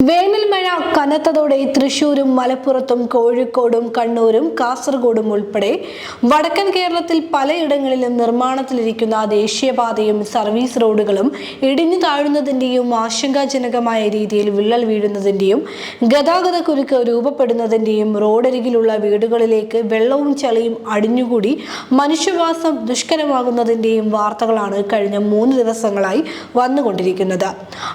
വേനൽ മഴ കനത്തതോടെ തൃശൂരും മലപ്പുറത്തും കോഴിക്കോടും കണ്ണൂരും കാസർഗോഡും ഉൾപ്പെടെ വടക്കൻ കേരളത്തിൽ പലയിടങ്ങളിലും നിർമ്മാണത്തിലിരിക്കുന്ന ദേശീയപാതയും സർവീസ് റോഡുകളും ഇടിഞ്ഞു താഴുന്നതിന്റെയും ആശങ്കാജനകമായ രീതിയിൽ വിള്ളൽ വീഴുന്നതിന്റെയും ഗതാഗത കുരുക്ക് രൂപപ്പെടുന്നതിന്റെയും റോഡരികിലുള്ള വീടുകളിലേക്ക് വെള്ളവും ചളിയും അടിഞ്ഞുകൂടി മനുഷ്യവാസം ദുഷ്കരമാകുന്നതിന്റെയും വാർത്തകളാണ് കഴിഞ്ഞ മൂന്ന് ദിവസങ്ങളായി വന്നുകൊണ്ടിരിക്കുന്നത്.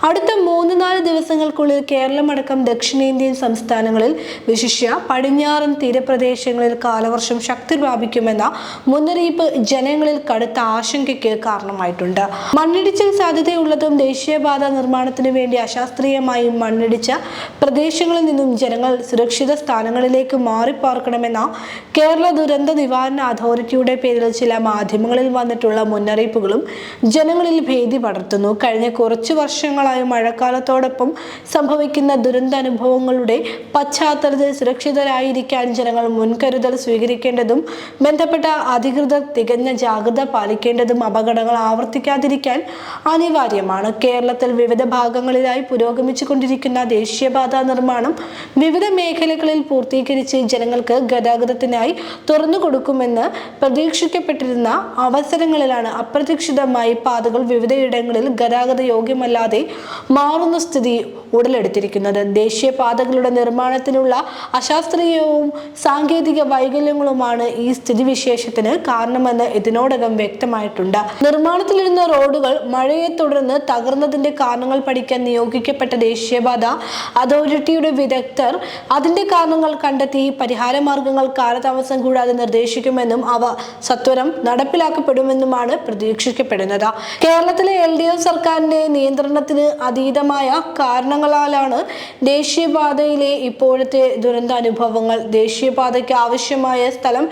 അടുത്ത മൂന്ന് നാല് ദിവസങ്ങൾക്കുള്ളിൽ കേരളമടക്കം ദക്ഷിണേന്ത്യൻ സംസ്ഥാനങ്ങളിൽ വിശിഷ്യ പടിഞ്ഞാറൻ തീരപ്രദേശങ്ങളിൽ കാലവർഷം ശക്തി പ്രാപിക്കുമെന്ന മുന്നറിയിപ്പ് ജനങ്ങളിൽ കടുത്ത ആശങ്കയ്ക്ക് കാരണമായിട്ടുണ്ട്. മണ്ണിടിച്ചിൽ സാധ്യതയുള്ളതും ദേശീയപാത നിർമ്മാണത്തിന് വേണ്ടി അശാസ്ത്രീയമായി മണ്ണിടിച്ച പ്രദേശങ്ങളിൽ നിന്നും ജനങ്ങൾ സുരക്ഷിത സ്ഥാനങ്ങളിലേക്ക് മാറിപ്പാർക്കണമെന്ന കേരള ദുരന്ത നിവാരണ അതോറിറ്റിയുടെ പേരിൽ ചില മാധ്യമങ്ങളിൽ വന്നിട്ടുള്ള മുന്നറിയിപ്പുകളും ജനങ്ങളിൽ ഭീതി പടർത്തുന്നു. കഴിഞ്ഞ കുറച്ചു വർഷങ്ങളായി മഴക്കാലത്തോടൊപ്പം സംഭവിക്കുന്ന ദുരന്താനുഭവങ്ങളുടെ പശ്ചാത്തലത്തിൽ സുരക്ഷിതരായിരിക്കാൻ ജനങ്ങൾ മുൻകരുതൽ സ്വീകരിക്കേണ്ടതും ബന്ധപ്പെട്ട അധികൃതർ തികഞ്ഞ ജാഗ്രത പാലിക്കേണ്ടതും അപകടങ്ങൾ ആവർത്തിക്കാതിരിക്കാൻ അനിവാര്യമാണ്. കേരളത്തിൽ വിവിധ ഭാഗങ്ങളിലായി പുരോഗമിച്ചു കൊണ്ടിരിക്കുന്ന ദേശീയപാത നിർമ്മാണം വിവിധ മേഖലകളിൽ പൂർത്തീകരിച്ച് ജനങ്ങൾക്ക് ഗതാഗതത്തിനായി തുറന്നു കൊടുക്കുമെന്ന് പ്രതീക്ഷിക്കപ്പെട്ടിരുന്ന അവസരങ്ങളിലാണ് അപ്രതീക്ഷിതമായി പാതകൾ വിവിധയിടങ്ങളിൽ ഗതാഗത യോഗ്യമല്ലാതെ മാറുന്ന സ്ഥിതി ഉടലെടുത്തിരിക്കുന്നത് ദേശീയപാതകളുടെ നിർമ്മാണത്തിനുള്ള അശാസ്ത്രീയവും സാങ്കേതിക വൈകല്യങ്ങളുമാണ് ഈ സ്ഥിതിവിശേഷത്തിന് കാരണമെന്ന് ഇതിനോടകം വ്യക്തമായിട്ടുണ്ട്. നിർമ്മാണത്തിലിരുന്ന റോഡുകൾ മഴയെ തുടർന്ന് തകർന്നതിന്റെ കാരണങ്ങൾ പഠിക്കാൻ നിയോഗിക്കപ്പെട്ട ദേശീയപാത അതോറിറ്റിയുടെ വിദഗ്ധർ അതിന്റെ കാരണങ്ങൾ കണ്ടെത്തി പരിഹാര മാർഗങ്ങൾ കാലതാമസം കൂടാതെ നിർദ്ദേശിക്കുമെന്നും അവ സത്വരം നടപ്പിലാക്കപ്പെടുമെന്നുമാണ് പ്രതീക്ഷിക്കപ്പെടുന്നത്. കേരളത്തിലെ എൽ ഡി എഫ് സർക്കാരിന്റെ നിയന്ത്രണത്തിന് അതീതമായ കാരണങ്ങളാലാണ് ദേശീയപാതയിലെ ഇപ്പോഴത്തെ ദുരന്താനുഭവങ്ങൾ. ദേശീയപാതയ്ക്ക് ആവശ്യമായ സ്ഥലം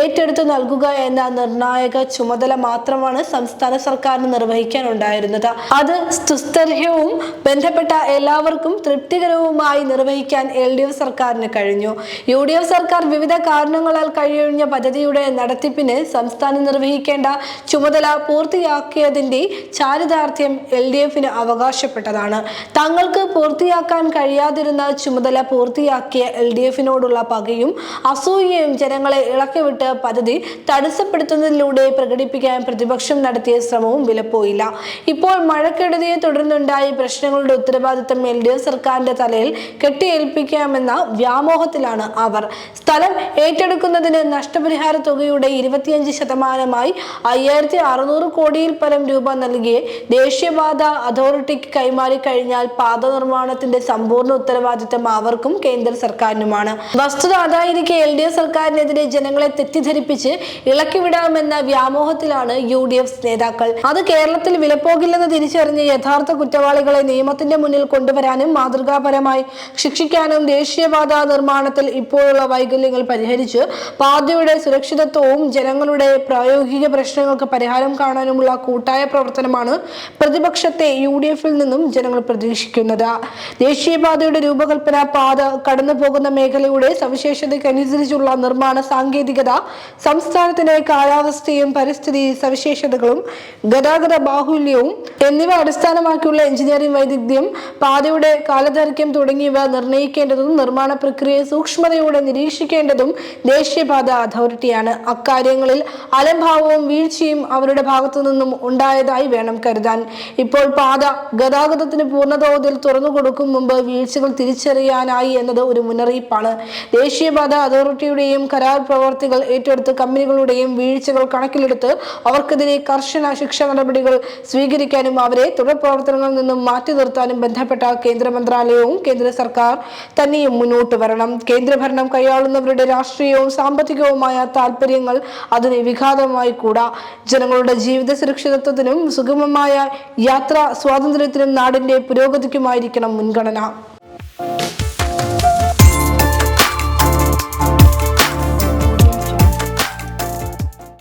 ഏറ്റെടുത്ത് നൽകുക എന്ന നിർണായക ചുമതല മാത്രമാണ് സംസ്ഥാന സർക്കാരിന് നിർവഹിക്കാനുണ്ടായിരുന്നത്. അത് സുസ്ഥിരവും ബന്ധപ്പെട്ട എല്ലാവർക്കും തൃപ്തികരവുമായി നിർവഹിക്കാൻ എൽ ഡി എഫ് സർക്കാരിന് കഴിഞ്ഞു. യു ഡി എഫ് സർക്കാർ വിവിധ കാരണങ്ങളാൽ കഴിഞ്ഞ പദ്ധതിയുടെ നടത്തിപ്പിന് സംസ്ഥാനം നിർവഹിക്കേണ്ട ചുമതല പൂർത്തിയാക്കിയതിന്റെ ചാരിതാർത്ഥ്യം എൽ ഡി എഫിന് അവകാശപ്പെട്ടതാണ്. തങ്ങൾക്ക് പൂർത്തിയാക്കാൻ കഴിയാതിരുന്ന ചുമതല പൂർത്തിയാക്കിയ എൽ ഡി എഫിനോടുള്ള പകയും അസൂയയും ജനങ്ങളെ ഇളക്കിവിട്ട് പദ്ധതി തടസ്സപ്പെടുത്തുന്നതിലൂടെ പ്രകടിപ്പിക്കാൻ പ്രതിപക്ഷം നടത്തിയ ശ്രമവും വിലപ്പോയില്ല. ഇപ്പോൾ മഴക്കെടുതിയെ തുടർന്നുണ്ടായ പ്രശ്നങ്ങളുടെ ഉത്തരവാദിത്തം എൽ ഡി എഫ് സർക്കാരിന്റെ തലയിൽ കെട്ടിയേൽപ്പിക്കാമെന്ന വ്യാമോഹത്തിലാണ് അവർ. സ്ഥലം ഏറ്റെടുക്കുന്നതിന് നഷ്ടപരിഹാര തുകയുടെ ഇരുപത്തിയഞ്ച് ശതമാനമായി അയ്യായിരത്തി അറുന്നൂറ് കോടിയിൽ പരം രൂപ നൽകിയ ദേശീയപാത അതോറിറ്റിക്ക് കൈമാറി കഴിഞ്ഞാൽ പാത നിർമ്മാണത്തിന്റെ സമ്പൂർണ ഉത്തരവാദിത്തം അവർക്കും കേന്ദ്ര സർക്കാരിനുമാണ്. വസ്തുത അതായിരിക്കെ എൽ ഡി എഫ് സർക്കാരിനെതിരെ ജനങ്ങളെ തെറ്റിദ്ധരിപ്പിച്ച് ഇളക്കിവിടാമെന്ന വ്യാമോഹത്തിലാണ് യു ഡി എഫ് നേതാക്കൾ. അത് കേരളത്തിൽ വിലപ്പോകില്ലെന്ന് തിരിച്ചറിഞ്ഞ് യഥാർത്ഥ കുറ്റവാളികളെ നിയമത്തിന്റെ മുന്നിൽ കൊണ്ടുവരാനും മാതൃകാപരമായി ശിക്ഷിക്കാനും ദേശീയപാത നിർമ്മാണത്തിൽ ഇപ്പോഴുള്ള വൈകല്യങ്ങൾ പരിഹരിച്ച് പാതയുടെ സുരക്ഷിതത്വവും ജനങ്ങളുടെ പ്രായോഗിക പ്രശ്നങ്ങൾക്ക് പരിഹാരം കാണാനുമുള്ള കൂട്ടായ പ്രവർത്തനമാണ് പ്രതിപക്ഷത്തെ യു ഡി എഫിൽ നിന്നും ജനങ്ങൾ പ്രതീക്ഷിക്കുന്നത്. ദേശീയപാതയുടെ രൂപകൽപ്പന പാത കടന്നു പോകുന്ന മേഖലയുടെ സവിശേഷതയ്ക്കനുസരിച്ചുള്ള നിർമ്മാണ സാങ്കേതികത സംസ്ഥാനത്തിന്റെ കാലാവസ്ഥയും പരിസ്ഥിതി സവിശേഷതകളും ഗതാഗത ബാഹുല്യവും എന്നിവ അടിസ്ഥാനമാക്കിയുള്ള എഞ്ചിനീയറിംഗ് വൈദഗ്ധ്യം പാതയുടെ കാലദൈർഘ്യം തുടങ്ങിയവ നിർണയിക്കേണ്ടതും നിർമ്മാണ പ്രക്രിയയെ സൂക്ഷ്മതയോടെ നിരീക്ഷിക്കേണ്ടതും ദേശീയപാത അതോറിറ്റിയാണ്. അക്കാര്യങ്ങളിൽ അലംഭാവവും വീഴ്ചയും അവരുടെ ഭാഗത്തു നിന്നും ഉണ്ടായതായി വേണം കരുതാൻ. ഇപ്പോൾ പാത ഗതാഗതത്തിന് പൂർണതോതിൽ തുറന്നു കൊടുക്കും മുമ്പ് വീഴ്ചകൾ തിരിച്ചറിയാനായി എന്നത് ഒരു മുന്നറിയിപ്പാണ്. ദേശീയപാത അതോറിറ്റിയുടെയും കരാർ പ്രവർത്തികൾ ഏറ്റെടുത്ത് കമ്പനികളുടെയും വീഴ്ചകൾ കണക്കിലെടുത്ത് അവർക്കെതിരെ കർശന ശിക്ഷ നടപടികൾ സ്വീകരിക്കാനും അവരെ തുടർ പ്രവർത്തനങ്ങളിൽ നിന്നും മാറ്റി നിർത്താനും ബന്ധപ്പെട്ട കേന്ദ്ര മന്ത്രാലയവും കേന്ദ്ര സർക്കാർ തന്നെയും മുന്നോട്ട് വരണം. കേന്ദ്രഭരണം കൈയാളുന്നവരുടെ രാഷ്ട്രീയവും സാമ്പത്തികവുമായ താല്പര്യങ്ങൾ അതിന് വിഘാതമായി കൂടാ. ജനങ്ങളുടെ ജീവിത സുരക്ഷിതത്വത്തിനും സുഗമമായ യാത്രാ സ്വാതന്ത്ര്യത്തിനും നാടിന്റെ പുരോഗതിക്കുമായിരിക്കണം മുൻഗണന